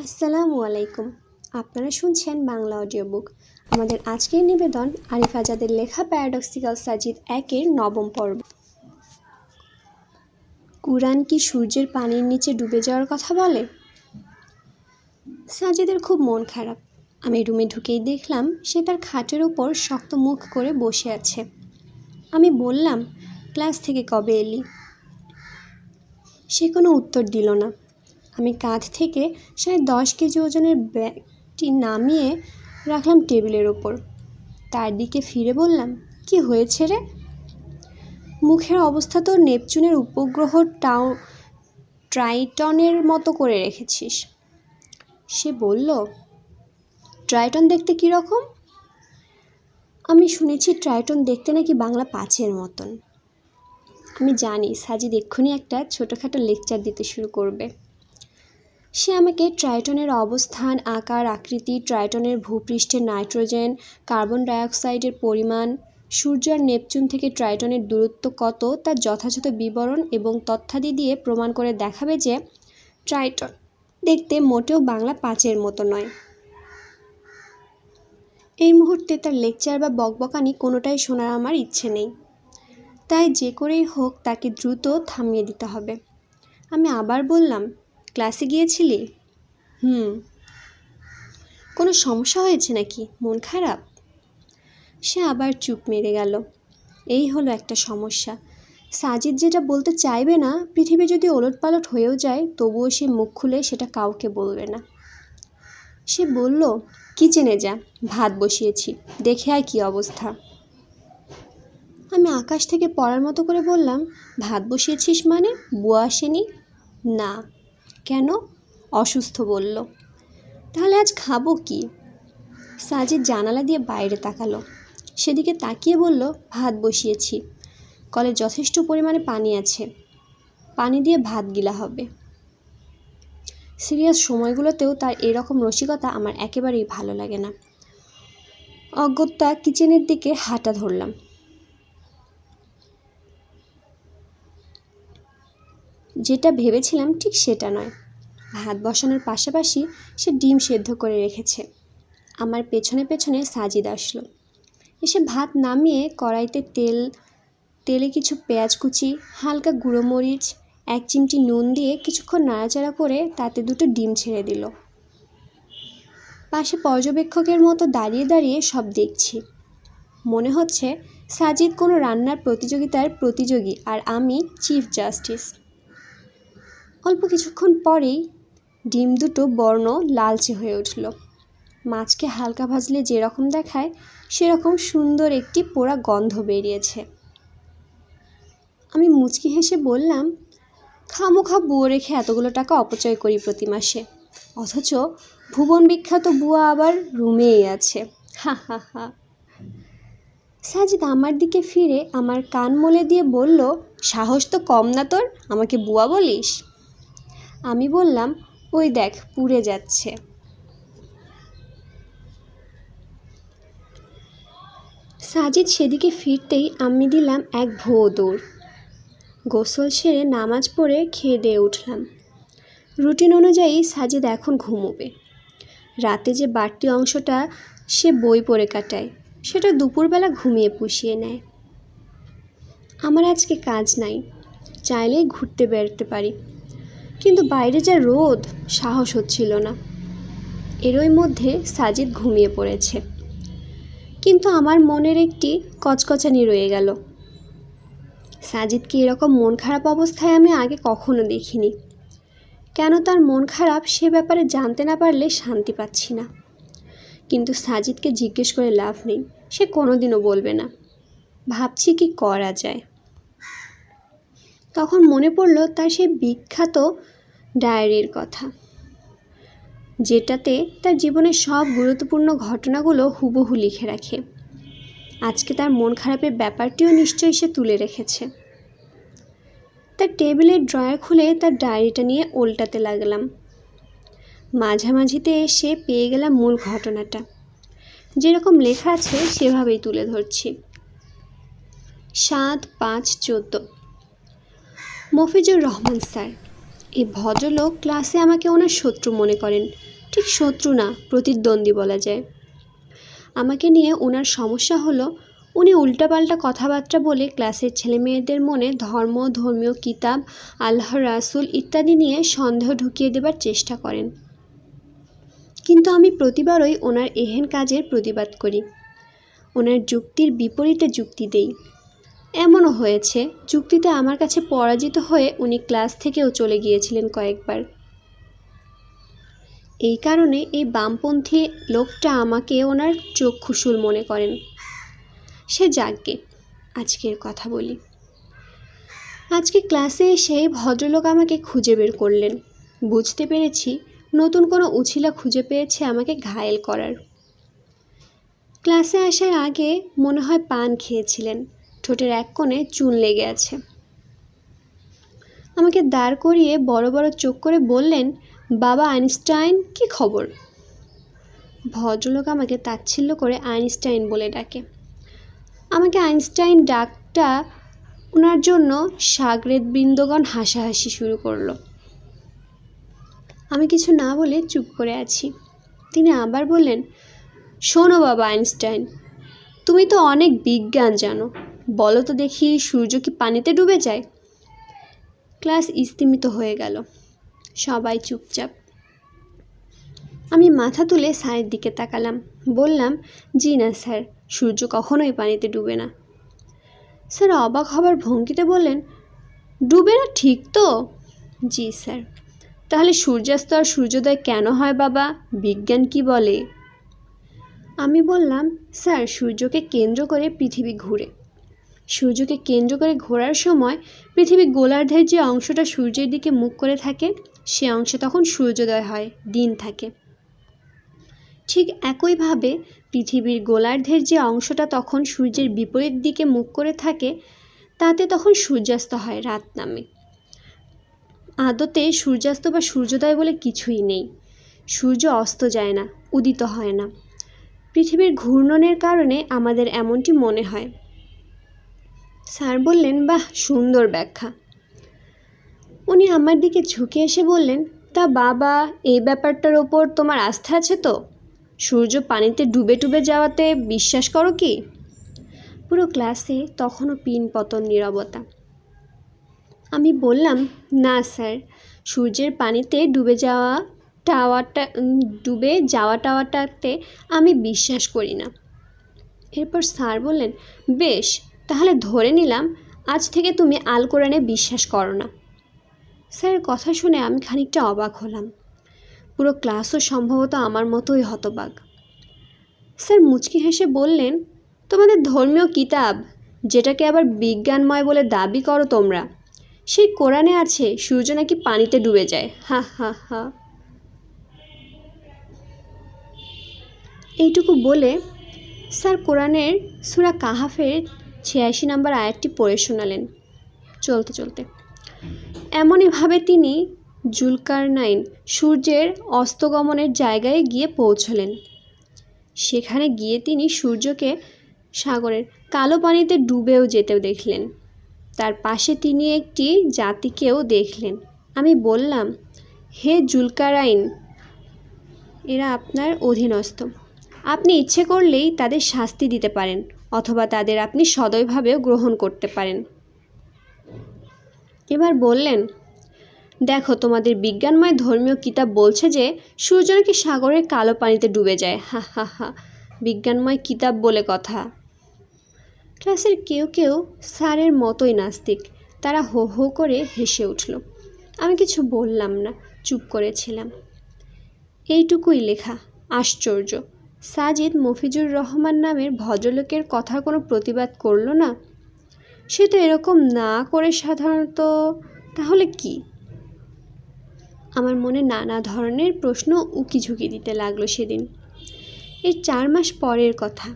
আসসালামু আলাইকুম। আপনারা শুনছেন বাংলা অডিও বুক আমাদের আজকের নিবেদন আরিফ আজাদের লেখা প্যারাডক্সিক্যাল সাজিদ একের নবম পর্ব। কুরআন কি সূর্যের পানির নিচে ডুবে যাওয়ার কথা বলে? সাজিদের খুব মন খারাপ। আমি রুমে ঢুকেই দেখলাম সে তার খাটের ওপর শক্ত মুখ করে বসে আছে। আমি বললাম, ক্লাস থেকে কবে এলি? সে কোনো উত্তর দিল না। আমি কাঁধ থেকে সাড়ে দশ কেজি ওজনের ব্যাগটি নামিয়ে রাখলাম টেবিলের ওপর। তার দিকে ফিরে বললাম, কি হয়েছে রে? মুখের অবস্থা তো নেপচুনের উপগ্রহ টাউ ট্রাইটনের মতো করে রেখেছিস। সে বলল, ট্রাইটন দেখতে কীরকম আমি শুনেছি ট্রাইটন দেখতে নাকি বাংলা পাঁচের মতন। আমি জানি সাজিদ এক্ষুনি একটা ছোটোখাটো লেকচার দিতে শুরু করবে। সে আমাকে ট্রাইটনের অবস্থান, আকার, আকৃতি, ট্রাইটনের ভূপৃষ্ঠের নাইট্রোজেন, কার্বন ডাইঅক্সাইডের পরিমাণ, সূর্য আর নেপচুন থেকে ট্রাইটনের দূরত্ব কত, তার যথাযথ বিবরণ এবং তথ্যাদি দিয়ে প্রমাণ করে দেখাবে যে ট্রাইটন দেখতে মোটেও বাংলা পাঁচের মতো নয়। এই মুহূর্তে তার লেকচার বা বকবকানি কোনোটাই শোনার আমার ইচ্ছে নেই। তাই যে করেই হোক তাকে দ্রুত থামিয়ে দিতে হবে। আমি আবার বললাম ক্লাসে গিয়েছিলি? হুম। কোনো সমস্যা হয়েছে নাকি? মন খারাপ? সে আবার চুপ মেরে গেল। এই হলো একটা সমস্যা। সাজিদ যেটা বলতে চাইবে না পৃথিবী যদি ওলটপালট হয়েও যায় তবুও সে মুখ খুলে সেটা কাউকে বলবে না। সে বলল কিচেনে যা ভাত বসিয়েছি দেখে আয় কী অবস্থা। আমি আকাশ থেকে পড়ার মতো করে বললাম ভাত বসিয়েছিস মানে? বুয়া আসেনি? না। কেন? অসুস্থ বলল। তাহলে আজ খাব কি? সাজিদ জানালা দিয়ে বাইরে তাকালো। সেদিকে তাকিয়ে বলল, ভাত বসিয়েছি। কলে যথেষ্ট পরিমাণে পানি আছে। পানি দিয়ে ভাত গিলা হবে। সিরিয়াস সময়গুলোতেও তার এরকম রসিকতা আমার একেবারেই ভালো লাগে না। অগত্যা কিচেনের দিকে হাঁটা ধরলাম। যেটা ভেবেছিলাম ঠিক সেটা নয়। ভাত বসানোর পাশাপাশি সে ডিম সেদ্ধ করে রেখেছে। আমার পেছনে পেছনে সাজিদ আসলো। এসে ভাত নামিয়ে কড়াইতে তেল, তেলে কিছু পেঁয়াজ কুচি, হালকা গুঁড়ো মরিচ, এক চিমটি নুন দিয়ে কিছুক্ষণ নাড়াচাড়া করে তাতে দুটো ডিম ছেড়ে দিল। পাশে পর্যবেক্ষকের মতো দাঁড়িয়ে দাঁড়িয়ে সব দেখছি। মনে হচ্ছে সাজিদ কোনো রান্নার প্রতিযোগিতার প্রতিযোগী আর আমি চিফ জাস্টিস অল্প কিছুক্ষণ পরেই ডিম দুটো বর্ণ লালচে হয়ে উঠল। মাছকে হালকা ভাজলে যেরকম দেখায়, সেরকম সুন্দর একটি পোড়া গন্ধ বেরিয়েছে। আমি মুচকি হেসে বললাম, খামোখা বুয়ো রেখে এতগুলো টাকা অপচয় করি প্রতি মাসে। অথচ ভুবন বিখ্যাত বুয়া আবার রুমেই আছে। হা হা হা। সাজিদ আমার দিকে ফিরে আমার কান মলে দিয়ে বলল, সাহস তো কম না তোর, আমাকে বুয়া বলিস? আমি বললাম, ওই দেখ, পুড়ে যাচ্ছে। সাজিদ সেদিকে ফিরতেই আমি দিলাম এক ভো দৌড়। গোসল সেরে নামাজ পড়ে খেয়ে দিয়ে উঠলাম। রুটিন অনুযায়ী সাজিদ এখন ঘুমোবে। রাতে যে বাড়তি অংশটা সে বই পড়ে কাটায়, সেটা দুপুরবেলা ঘুমিয়ে পুষিয়ে নেয়। আমার আজকে কাজ নাই, চাইলেই ঘুরতে বেরোতে পারি। কিন্তু বাইরে যা রোদ, সাহস হচ্ছিল না। এরই মধ্যে সাজিদ ঘুমিয়ে পড়েছে। কিন্তু আমার মনের একটি কচকচানি রয়ে গেল। সাজিদকে এরকম মন খারাপ অবস্থায় আমি আগে কখনো দেখিনি। কেন তার মন খারাপ সে ব্যাপারে জানতে না পারলে শান্তি পাচ্ছি না। কিন্তু সাজিদকে জিজ্ঞেস করে লাভ নেই, সে কোনোদিনও বলবে না। ভাবছি কি করা যায়। তখন মনে পড়ল তার সেই বিখ্যাত ডায়েরির কথা। যেটাতে তার জীবনের সব গুরুত্বপূর্ণ ঘটনাগুলো হুবহু লিখে রাখে। আজকে তার মন খারাপের ব্যাপারটিও নিশ্চয়ই সে তুলে রেখেছে। তার টেবিলের ড্রয়ার খুলে তার ডায়েরিটা নিয়ে ওল্টাতে লাগলাম। মাঝামাঝিতে এসে পেয়ে গেলাম মূল ঘটনাটা। যেরকম লেখা আছে সেভাবেই তুলে ধরছি। সাত পাঁচ চোদ্দ। মফিজুর রহমান স্যার এই ভদ্রলোক ক্লাসে আমাকে ওনার শত্রু মনে করেন। ঠিক শত্রু না, প্রতিদ্বন্দ্বী বলা যায়। আমাকে নিয়ে ওনার সমস্যা হলো, উনি উল্টাপাল্টা কথাবার্তা বলে ক্লাসের ছেলেমেয়েদের মনে ধর্ম, ধর্মীয় কিতাব, আল্লাহ রাসুল ইত্যাদি নিয়ে সন্দেহ ঢুকিয়ে দেবার চেষ্টা করেন। কিন্তু আমি প্রতিবারই ওনার এহেন কাজের প্রতিবাদ করি। ওনার যুক্তির বিপরীতে যুক্তি দেই। এমনও হয়েছে চুক্তিতে আমার কাছে পরাজিত হয়ে উনি ক্লাস থেকেও চলে গিয়েছিলেন কয়েকবার। এই কারণে এই বামপন্থী লোকটা আমাকে ওনার চক্ষুশুল মনে করেন। সে যাকগে, আজকের কথা বলি। আজকে ক্লাসে এসে ভদ্রলোক আমাকে খুঁজে বের করলেন। বুঝতে পেরেছি, নতুন কোনো উছিলা খুঁজে পেয়েছে আমাকে ঘায়েল করার। ক্লাসে আসার আগে মনে হয় পান খেয়েছিলেন। ঠোঁটের এক কোণে চুন লেগে আছে। আমাকে দাঁড় করিয়ে বড় বড় চোখ করে বললেন, বাবা আইনস্টাইন, কি খবর? ভদ্রলোক আমাকে তাচ্ছিল্য করে আইনস্টাইন বলে ডাকে। আমাকে আইনস্টাইন ডাকটা ওনার জন্য সাগরেদ বৃন্দগণ হাসাহাসি শুরু করল। আমি কিছু না বলে চুপ করে আছি। তিনি আবার বললেন, শোনো বাবা আইনস্টাইন, তুমি তো অনেক বিজ্ঞান জানো। বলো তো দেখি, সূর্য কি পানিতে ডুবে যায়? ক্লাস স্তিমিত হয়ে গেল। সবাই চুপচাপ। আমি মাথা তুলে স্যারের দিকে তাকালাম। বললাম, জি না স্যার, সূর্য কখনোই পানিতে ডুবে না। স্যার অবাক হবার ভঙ্গিতে বললেন, ডুবে না ঠিক তো? জি স্যার। তাহলে সূর্যাস্ত আর সূর্যোদয় কেন হয় বাবা? বিজ্ঞান কি বলে? আমি বললাম, স্যার, সূর্যকে কেন্দ্র করে পৃথিবী ঘুরে। সূর্যকে কেন্দ্র করে ঘোরার সময় পৃথিবী গোলার্ধের যে অংশটা সূর্যের দিকে মুখ করে থাকে, সে অংশে তখন সূর্যোদয় হয়, দিন থাকে। ঠিক একইভাবে পৃথিবীর গোলার্ধের যে অংশটা তখন সূর্যের বিপরীত দিকে মুখ করে থাকে, তাতে তখন সূর্যাস্ত হয় রাত নামে। আদতে সূর্যাস্ত বা সূর্যোদয় বলে কিছুই নেই। সূর্য অস্ত যায় না, উদিত হয় না। পৃথিবীর ঘূর্ণনের কারণে আমাদের এমনটি মনে হয়। স্যার বললেন, বাহ, সুন্দর ব্যাখ্যা। উনি আমার দিকে ঝুঁকে এসে বললেন, তা বাবা, এই ব্যাপারটার ওপর তোমার আস্থা আছে তো? সূর্য পানিতে ডুবে ডুবে যাওয়াতে বিশ্বাস করো কি? পুরো ক্লাসে তখনও পিন পতন নীরবতা। আমি বললাম, না, স্যার, সূর্যের পানিতে ডুবে যাওয়া টাওয়ারটা ডুবে যাওয়া টাওয়াটাতে আমি বিশ্বাস করি না। এরপর স্যার বললেন, বেশ তাহলে ধরে নিলাম আজ থেকে তুমি আল কোরআনে বিশ্বাস করো না স্যারের কথা শুনে আমি খানিকটা অবাক হলাম। পুরো ক্লাসও সম্ভবত আমার মতোই হতবাক। স্যার, মুচকি হেসে বললেন, তোমাদের ধর্মীয় কিতাব, যেটাকে আবার বিজ্ঞানময় বলে দাবি করো তোমরা, সেই কোরআনে আছে, সূর্য নাকি পানিতে ডুবে যায়। হা হা হা। এইটুকু বলে স্যার, কোরআনের সুরা কাহাফের ছিয়াশি নম্বর আয়াতটি পড়ে শোনালেন। চলতে চলতে। এমনইভাবে তিনি জুলকারনাইন সূর্যের অস্তগমনের জায়গায় গিয়ে পৌঁছলেন। সেখানে গিয়ে তিনি সূর্যকে সাগরের কালো পানিতে ডুবেও যেতে দেখলেন। তার পাশে তিনি একটি জাতিকেও দেখলেন। আমি বললাম, হে জুলকারাইন এরা আপনার অধীনস্থ। আপনি ইচ্ছে করলেই তাদের শাস্তি দিতে পারেন। অথবা তাদের আপনি সদয়ভাবেও গ্রহণ করতে পারেন। এবার বললেন, দেখো, তোমাদের বিজ্ঞানময় ধর্মীয় কিতাব বলছে যে সূর্য নাকি সাগরের কালো পানিতে ডুবে যায়। হা হা হা, বিজ্ঞানময় কিতাব বলে কথা। ক্লাসের কেউ কেউ স্যারের মতোই নাস্তিক। তারা হো হো করে হেসে উঠল। আমি কিছু বললাম না, চুপ করেছিলাম। এইটুকুই লেখা। আশ্চর্য। সাজিদ মফিজুর রহমান নামের ভদ্রলোকের কথা কোনো প্রতিবাদ করল না? সে তো এরকম না করে সাধারণত, তাহলে কি? আমার মনে নানা ধরনের প্রশ্ন উকি ঝুঁকি দিতে লাগল সেদিন। এই চার মাস পরের কথা।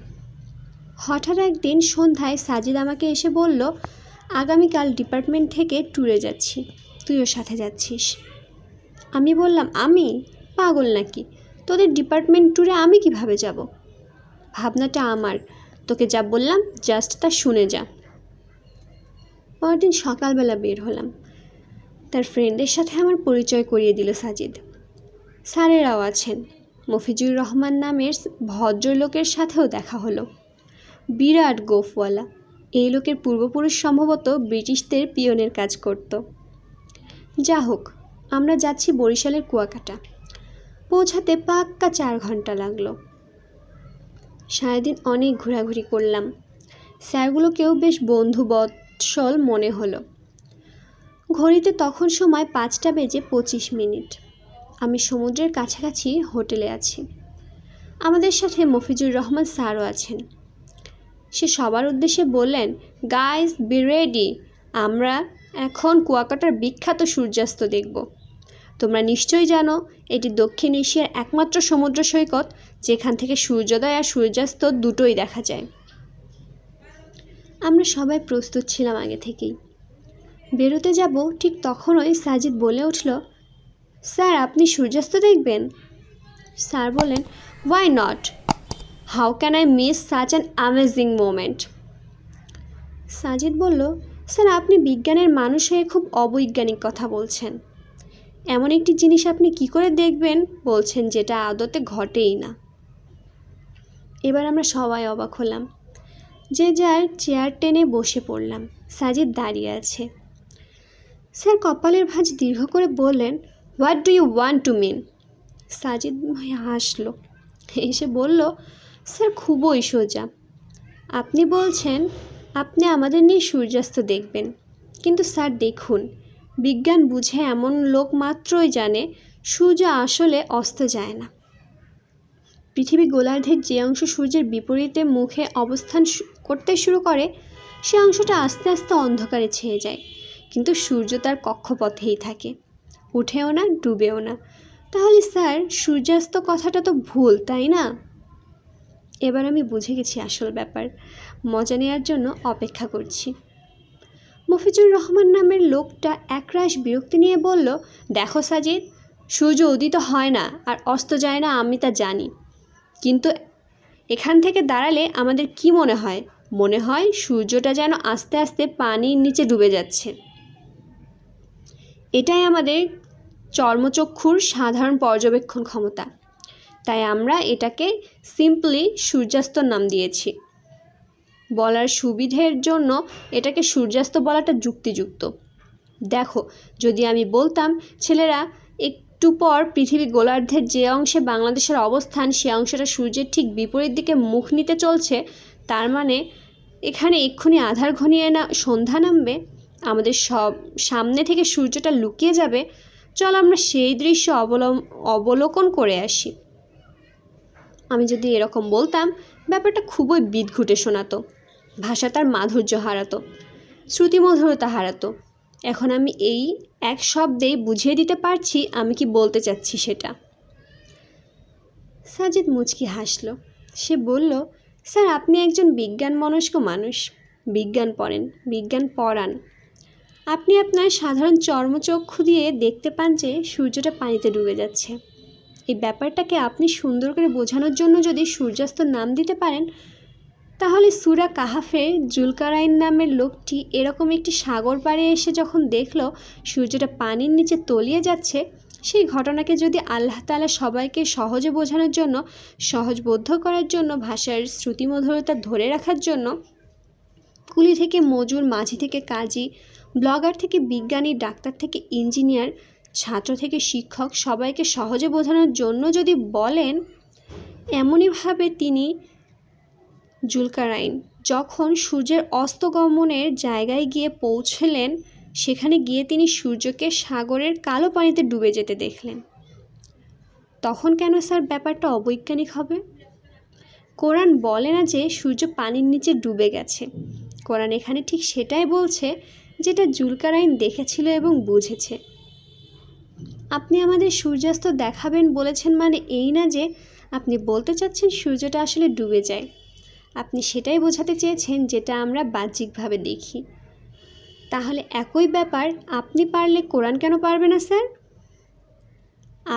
হঠাৎ একদিন সন্ধ্যায় সাজিদ আমাকে এসে বলল, আগামীকাল ডিপার্টমেন্ট থেকে ট্যুরে যাচ্ছি, তুইও সাথে যাচ্ছিস। আমি বললাম, আমি? পাগল নাকি? তোদের ডিপার্টমেন্ট ট্যুরে আমি কীভাবে যাব? ভাবনাটা আমার। তোকে যা বললাম জাস্ট তা শুনে যা। পরের দিন সকালবেলা বের হলাম। তার ফ্রেন্ডদের সাথে আমার পরিচয় করিয়ে দিল সাজিদ। স্যারেরাও আছেন মফিজুর রহমান নামের ভদ্রলোকের সাথেও দেখা হলো। বিরাট গোফওয়ালা। এই লোকের পূর্বপুরুষ সম্ভবত ব্রিটিশদের পিয়নের কাজ করত। যা হোক আমরা যাচ্ছি বরিশালের কুয়াকাটা। পৌঁছাতে পাক্কা চার ঘণ্টা লাগল। সারাদিন অনেক ঘোরাঘুরি করলাম। স্যারগুলোকেও বেশ বন্ধুবৎসল মনে হলো। ঘড়িতে তখন সময় পাঁচটা বেজে পঁচিশ মিনিট। আমি সমুদ্রের কাছাকাছি হোটেলে আছি। আমাদের সাথে মফিজুর রহমান স্যারও আছেন। সে সবার উদ্দেশ্যে বললেন গাইজ বি রেডি। আমরা এখন কুয়াকাটার বিখ্যাত সূর্যাস্ত দেখব। তোমরা নিশ্চয়ই জানো, এটি দক্ষিণ এশিয়ার একমাত্র সমুদ্র সৈকত, যেখান থেকে সূর্যোদয় আর সূর্যাস্ত দুটোই দেখা যায়। আমরা সবাই প্রস্তুত ছিলাম আগে থেকেই। বেরোতে যাব ঠিক তখনই সাজিদ বলে উঠল, স্যার, আপনি সূর্যাস্ত দেখবেন? স্যার বলেন why not how can I miss such an amazing moment Sajid বলল, স্যার, আপনি বিজ্ঞানের মানুষ হয়ে খুব অবৈজ্ঞানিক কথা বলছেন। এমন একটি জিনিস আপনি কি করে দেখবেন? বলছেন যেটা আদতে ঘটেই না। এবার আমরা সবাই অবাক হলাম। যে যার চেয়ার টেনে বসে পড়লাম। সাজিদ দাঁড়িয়ে আছে। স্যার, কপালের ভাঁজ দীর্ঘ করে বললেন what do you want to mean Sajid হাসলো। এসে বলল, স্যার, খুবই সোজা। আপনি বলছেন, আপনি আমাদের নিয়ে সূর্যাস্ত দেখবেন। কিন্তু স্যার, দেখুন বিজ্ঞান বুঝে এমন লোক মাত্রই জানে, সূর্য আসলে অস্ত যায় না। পৃথিবী গোলার্ধের যে অংশ সূর্যের বিপরীতে মুখে অবস্থান করতে শুরু করে, সে অংশটা আস্তে আস্তে অন্ধকারে ছেয়ে যায়। কিন্তু সূর্য তার কক্ষপথেই থাকে। উঠেও না, ডুবেও না। তাহলে স্যার, সূর্যাস্ত কথাটা তো ভুল, তাই না? এবার আমি বুঝে গেছি আসল ব্যাপার। মজা নেওয়ার জন্য অপেক্ষা করছি। মফিজুর রহমান নামের লোকটা একরাশ বিরক্তি নিয়ে বলল, দেখো সাজিদ, সূর্য উদিত হয় না আর অস্ত যায় না, আমি তা জানি। কিন্তু এখান থেকে দাঁড়ালে আমাদের কি মনে হয়? মনে হয় সূর্যটা যেন আস্তে আস্তে পানির নিচে ডুবে যাচ্ছে। এটাই আমাদের চর্মচক্ষুর সাধারণ পর্যবেক্ষণ ক্ষমতা। তাই আমরা এটাকে সিম্পলি সূর্যাস্তর নাম দিয়েছি। বলার সুবিধের জন্য এটাকে সূর্যাস্ত বলাটা যুক্তিযুক্ত। দেখো, যদি আমি বলতাম, ছেলেরা, একটু পর পৃথিবী গোলার্ধের যে অংশে বাংলাদেশের অবস্থান, সে অংশটা সূর্যের ঠিক বিপরীত দিকে মুখ নিতে চলছে, তার মানে এখানে এক্ষুনি আধার ঘনিয়ে না, সন্ধ্যা নামবে, আমাদের সব সামনে থেকে সূর্যটা লুকিয়ে যাবে, চল আমরা সেই দৃশ্য অবলম, অবলোকন করে আসি। আমি যদি এরকম বলতাম ব্যাপারটা খুবই বিদঘুটে শোনাতো। ভাষা তার মাধুর্য হারাতো শ্রুতিমধুরতা হারাতো। এখন আমি এই এক শব্দেই বুঝিয়ে দিতে পারছি আমি কি বলতে চাচ্ছি সেটা। সাজিদ মুচকি হাসল। সে বলল, স্যার, আপনি একজন বিজ্ঞান মনস্ক মানুষ। বিজ্ঞান পড়েন, বিজ্ঞান পড়ান। আপনি আপনার সাধারণ চর্মচক্ষু দিয়ে দেখতে পান যে সূর্যটা পানিতে ডুবে যাচ্ছে। এই ব্যাপারটাকে আপনি সুন্দর করে বোঝানোর জন্য যদি সূর্যাস্ত নাম দিতে পারেন, তাহলে সুরা কাহাফে জুলকারাইন নামের লোকটি এরকম একটি সাগর পাড়ে এসে যখন দেখল সূর্যটা পানির নিচে তলিয়ে যাচ্ছে, সেই ঘটনাকে যদি আল্লাহ তাআলা সবাইকে সহজে বোঝানোর জন্য, সহজবোধ্য করার জন্য, ভাষার শ্রুতিমধুরতা ধরে রাখার জন্য, কুলি থেকে মজুর, মাঝি থেকে কাজী, ব্লগার থেকে বিজ্ঞানী, ডাক্তার থেকে ইঞ্জিনিয়ার ছাত্র থেকে শিক্ষক সবাইকে সহজে বোঝানোর জন্য যদি বলেন এমনইভাবে তিনি জুলকারাইন। যখন সূর্যের অস্তগমনের জায়গায় গিয়ে পৌঁছলেন, সেখানে গিয়ে তিনি সূর্যকে সাগরের কালো পানিতে ডুবে যেতে দেখলেন। তখন কেন স্যার ব্যাপারটা অবৈজ্ঞানিক হবে? কোরআন বলে না যে সূর্য পানির নিচে ডুবে গেছে। কোরআন এখানে ঠিক সেটাই বলছে, যেটা জুলকারাইন দেখেছিল এবং বুঝেছে। আপনি আমাদের সূর্যাস্ত দেখাবেন বলেছেন মানে এই না যে আপনি বলতে চাচ্ছেন সূর্যটা আসলে ডুবে যায়। আপনি সেটাই বোঝাতে চেয়েছেন যেটা আমরা বাহ্যিকভাবে দেখি। তাহলে একই ব্যাপার, আপনি পারলে কোরআন কেন পারবে না, স্যার?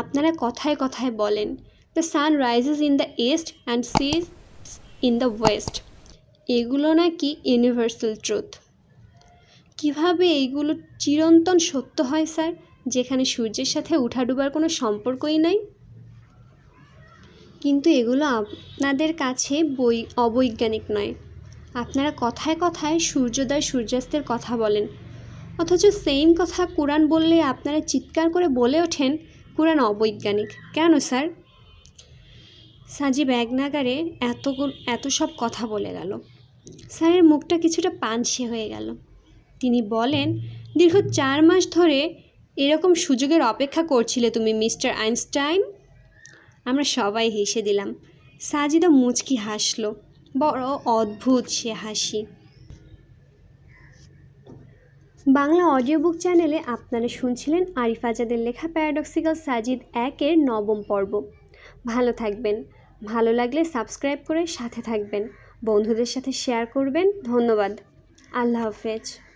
আপনারা কথায় কথায় বলেন the sun rises in the east and seize in the west এগুলো নাকি ইউনিভার্সাল ট্রুথ কীভাবে এইগুলো চিরন্তন সত্য হয়, স্যার? যেখানে সূর্যের সাথে উঠাডুবার কোনো সম্পর্কই নাই। কিন্তু এগুলো আপনাদের কাছে বই অবৈজ্ঞানিক নয়। আপনারা কথায় কথায় সূর্যোদয় সূর্যাস্তের কথা বলেন। অথচ সেম কথা কোরআন বললে আপনারা চিৎকার করে বলে ওঠেন, কোরআন অবৈজ্ঞানিক। কেন, স্যার? সাজিব এক নাগারে এত এত সব কথা বলে গেল। স্যারের মুখটা কিছুটা পানসে হয়ে গেল। তিনি বলেন, দীর্ঘ চার মাস ধরে এরকম সুযোগের অপেক্ষা করছিলে তুমি, মিস্টার আইনস্টাইন? আমরা সবাই হেসে দিলাম। সাজিদা মুচকি হাসলো। বড় অদ্ভুত সে হাসি। বাংলা অডিও বুক চ্যানেলে আপনারা শুনছিলেন আরিফ আজাদের লেখা প্যারাডক্সিক্যাল সাজিদ একের নবম পর্ব। ভালো থাকবেন। ভালো লাগলে সাবস্ক্রাইব করে সাথে থাকবেন। বন্ধুদের সাথে শেয়ার করবেন। ধন্যবাদ। আল্লাহ হাফেজ।